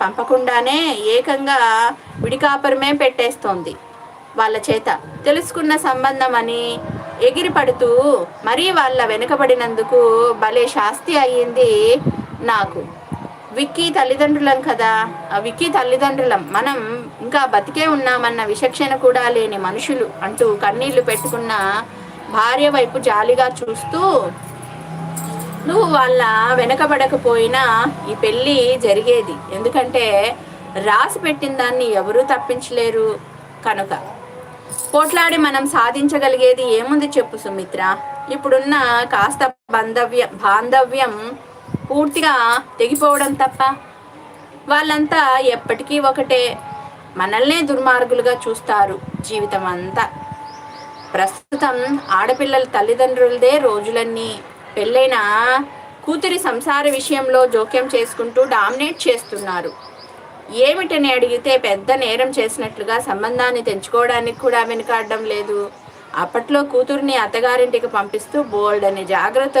పంపకుండానే ఏకంగా విడికాపురమే పెట్టేస్తోంది వాళ్ళ చేత. తెలుసుకున్న సంబంధం అని ఎగిరి పడుతూ మరీ వాళ్ళ వెనుకబడినందుకు భలే శాస్తి అయ్యింది నాకు. విక్కీ తల్లిదండ్రులం కదా. ఆ విక్కీ తల్లిదండ్రులం. మనం ఇంకా బతికే ఉన్నామన్న విచక్షణ కూడా లేని మనుషులు అంటూ కన్నీళ్ళు పెట్టుకున్న భార్య వైపు జాలిగా చూస్తూ నువ్వు వాళ్ళ వెనకబడకపోయినా ఈ పెళ్ళి జరిగేది. ఎందుకంటే రాసి పెట్టిన దాన్ని ఎవరూ తప్పించలేరు కనుక. పోట్లాడి మనం సాధించగలిగేది ఏముంది చెప్పు సుమిత్ర. ఇప్పుడున్న కాస్త బంధవ్య బాంధవ్యం పూర్తిగా తెగిపోవడం తప్ప వాళ్ళంతా ఎప్పటికీ ఒకటే. మనల్నే దుర్మార్గులుగా చూస్తారు జీవితం అంతా ప్రస్తుతం ఆడపిల్లల తల్లిదండ్రులదే రోజులన్నీ. పెళ్ళైన కూతురి సంసార విషయంలో జోక్యం చేసుకుంటూ డామినేట్ చేస్తున్నారు. ఏమిటని అడిగితే పెద్ద నేరం చేసినట్లుగా సంబంధాన్ని తెంచుకోవడానికి కూడా వెనుకాడడం లేదు. అప్పట్లో కూతుర్ని అత్తగారింటికి పంపిస్తూ బోల్డ్ అనే జాగ్రత్త